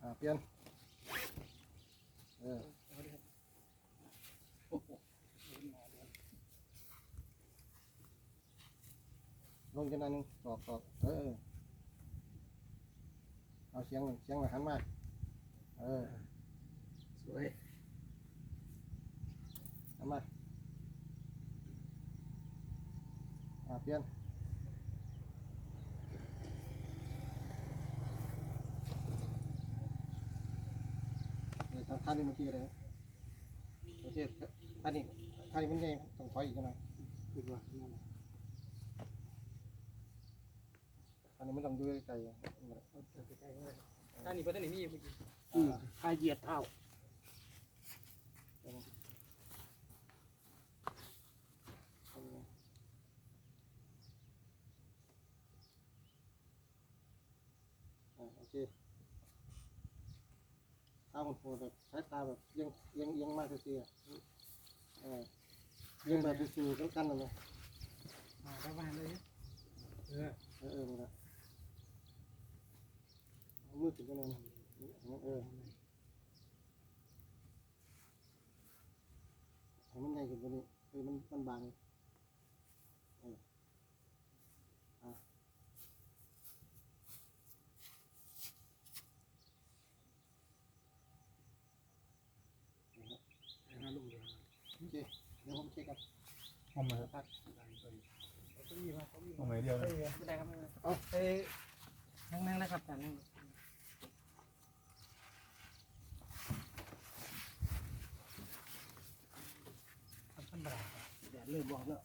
อ่าเปลี่ยนเออลงกันหนั่นหนึงตอกตอกเออเอาเสียงหนึ่งเสียงหน่อยหันมาเออสวยหันมาอ่าเปลี่ยนเออ ท่านนี้เมื่อกี้เลยโอเคท่านนี้ท่านนี้มันใหญ่ต้องถอยอีกหน่อยคิดว่านั่นน่ะอันนี้มันต้องดูใจท่านี้เพราะท่านนี้มีอยู่เมื่อกี้อืมพาเหยียดเท้าโอเคตาคนโหดแบบใช้ตาแบบเอียงเอียงเอียงมากเสียเออเอียงแบบสูงๆกันๆเลยอ่าประมาณเลยเออเออเออนี่นะเอามือถึงกันเลยนะเออให้มันใหญ่ขึ้นกว่านี้เออมันมันบางเอออะ เอาลูกเดียว โอเคเดี๋ยวผมเช็คกันเอามาพักเอาไหนเดียวเลยไม่ได้ครับไม่ได้เอาไปนั่งนั่งนะครับจานนั่งครับท่านประธานแดดเริ่มบอกแล้ว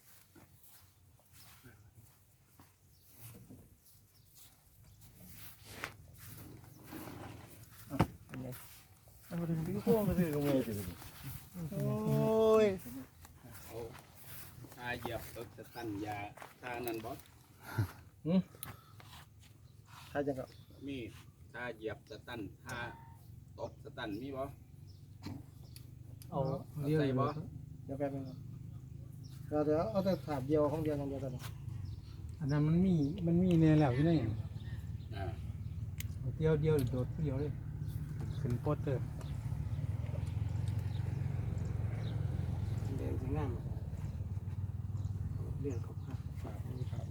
เอามาถึงที่โค้งมาถึงตรงนี้สิ โอ้ย เอาทา เหยียบเอิกสตันยาทานันบอสถ้าจังก็มีทาเหยียบสตันทาตกสตันมีบ่เอาเดียวบ่เดี๋ยวแป๊บนึงครับก็เดี๋ยวเอาแต่ถาดเดียวของเดียวอย่างเดียวกันอันนั้นมันมีมันมีแน่แล้วอยู่ไหนเดียวเดียวโดดเดียวเลยขึ้นโปสเตอร์แดงสวยงาม เรื่องของภาพถา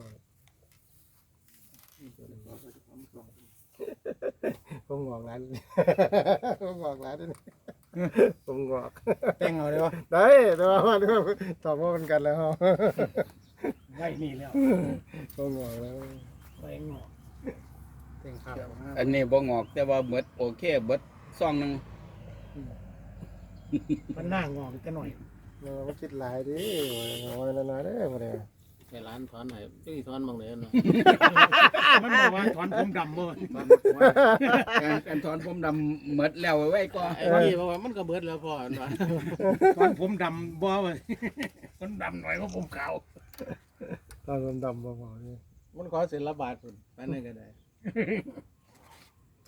ดมีถาดมีเนื้อคุณสองหน่อยผมงอกร้านผมงอกร้านด้วยผมงอกแต่งเอาเลยวะได้แต่ว่าว่าตอบว่ามันกันแล้วไว้นี่แล้วผมงอกแล้วไว้งอกแต่งภาพอันนี้บ่งอกแต่ว่าเบิดโอเคเบิดซองหนึงมันหน้างอกกันหน่อยเราไม่คิดหลายดิโอ้ยน้อยๆเด้อมาเด้อ แค่ร้านถอนหน่อยจุ้ยถอนมองเลยนะมันบอกว่าถอนผมดำบ่การการถอนผมดำเบิดแล้วไว้ก่อนไอ้พี่บอกว่ามันก็เบิดแล้วพอเห็นปะถอนผมดำบ่เว้ยมันดำหน่อยเพราะผมขาวตอนดำๆบอกๆนี่มันขอเซ็นละบาทคุณไปไหนก็ได้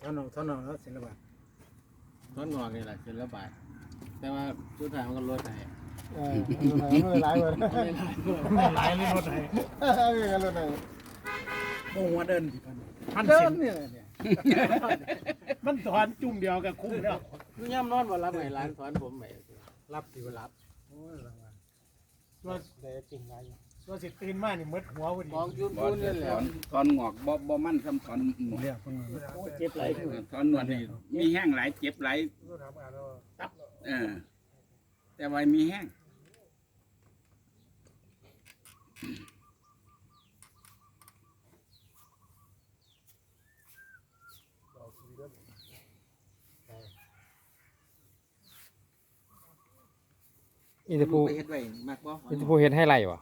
ถอนออกถอนออกแล้วศิลปะถอนงอกนี่แหละเซ็นละบาทแต่ว่าสุดท้ายมันก็ลดให้ เออไม่หลายคนไม่หลายเลยรถไหนรถไหนโอ้หัวเดินพันเดินเนี่ยมันถอนจุ่มเดียวกับคุ้มแล้วย่ำนอนบ่รับให้ร้านถอนผมไปรับสิว่ารับโอ้ยรางวัลตัวได้จริงไรตัวสิตื่นมานี่หมดหัวพอดีมองจุนบ่พูนนี่แหละตอนถอนงอกบ่บ่มั่นซ้ำถอนหนวดเจ็บไหลอยู่ถอนหนวดนี่มีแห้งไหลเจ็บไหลายรู้ถามอ่านแล้วตเออแต่ว่ามีแห้ง อีแต่ผู้ไปเฮ็ดไว้มากบ่อีแต่ผู้เฮ็ดให้ไรวะ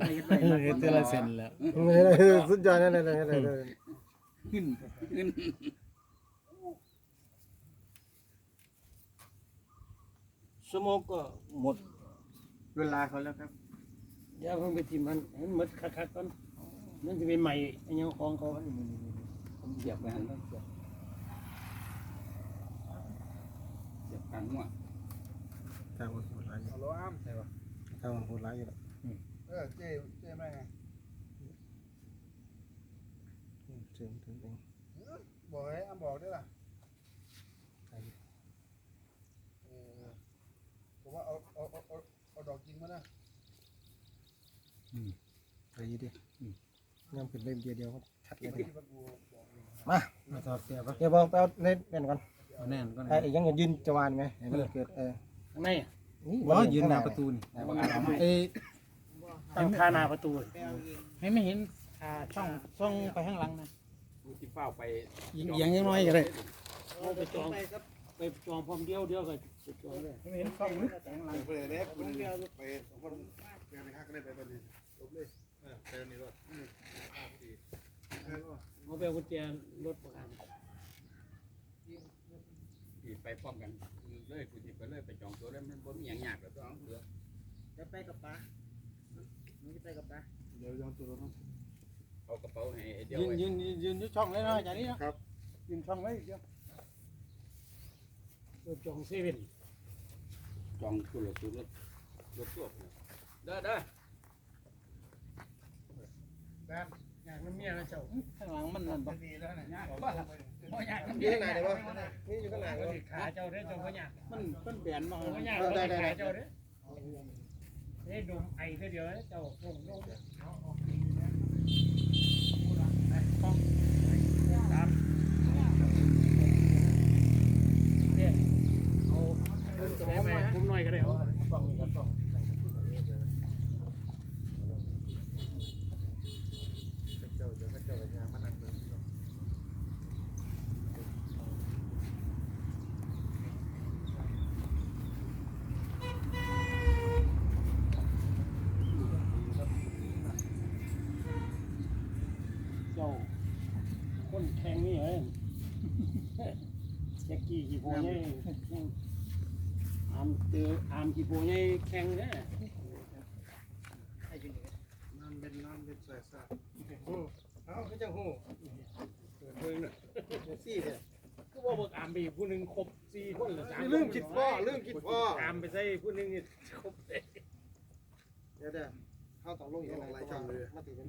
อันนี้ไปเฮ็ดไว้มากเฮ็ดบ่เทื่อละเซนแล้วสุดยอดนั่นเลยนั่นเลยขึ้นขึ้นชั่วโมงก็หมดเวลาเขาแล้วครับอย่าเพิ่งไปทิมมันให้มันหมดคักๆก่อนมันจะเป็นใหม่อันยังของเขาผมเหยียบไปหันแล้วเหยียบเหยียบกลางหัวทางมันโหดร้ายอยู่ เอาล้ออ้ามใช่ป่ะทางมันโหดร้ายอยู่แล้วเออเจ๊เจ๊ไม่ไงถึงถึงเองบอกให้อ้ามบอกได้ล่ะเออผมว่าเอาเอาเอาเอาเอาดอกจริงมานะไปยี่ดิย่ำขึ้นเล่มเดียวเดียวก็ชัดเลยที่มันกูบอกเองมามาถอดเสียบเดี๋ยวบอกไปเอาเล่นเล่นก่อนเอาแน่นก่อนไอ้ยังยืนจะวานไงให้มันเกิดเออข้า งในอะนี่บ่ยืนหน้าประตูนี่เอ้ตั้งคาหน้าประตูให้ไม่เห็นอ่าช่องช่องไปข้างหลังนะกูที่เฝ้าไปยิงยังยังน้อยก็ได้เอาไปจองไปจองพร้อมเดียวเดียวก็ไปจองเลยให้ไม่เห็นช่องลึกข้างหลังไปเลยเด็กคุณไปสองคนไปในห้างก็ได้ไปตอนนี้จบเลยเอาไปเอากุญแจรถประกัน ที่ไปพร้อมกันเลยกูที่ไปเลยไปจองตัวแล้วมันบ่มีหยังยากหรอกต้องเหลือจะไปกับป้ามึงจะไปกับป้าเดี๋ยวยองตัวรถเอากระเป๋าให้ไอ้เดียวยืนไว้ยืนยืนยืนที่ช่องเลยเนาะอย่างนี้เนาะยืนช่องไว้เดียวรถจองเซเว่นจองตัวรถตัวรถรถตัวเด้อเด้ออย่างน้ำเมียนะเจ้าข้างหลังมันนั่นบ่ดีแล้วเนี่ย อยู่ข้างในเลยวะนี่อยู่ข้างในขาเลติยดขาเจ้าเด้อเจ้าพ่อหยามันมันแบนมาเจ้าพ่อหยาเขาขาเจ้าเด้อนี่ดมไอเท่เดียวเจ้าลงลงเอาออกดีนะต้องตามเนี่ยเอาแม่แม่ผมหน่อยก็ได้เอา เจ้าคนแข่งนี่เอ้ย แจ็กกี้กี่โพนี่อามเตออามกี่โพนี่แข่งเนี่ยน้ำเป็นน้ำเป็นใส่ใส่เอาคือจังหูเพิ่งน่ะซี่เนี่ยก็ว่าบอกอามไปอีกผู้หนึ่งครบสี่คนหรือสามลืมคิดพ่อลืมคิดพ่ออามไปใส่ผู้หนึ่งนี่ครบเลยเดี๋ยวเดี๋ยวเข้าต่อลงอีกข้างในมาตีเป็น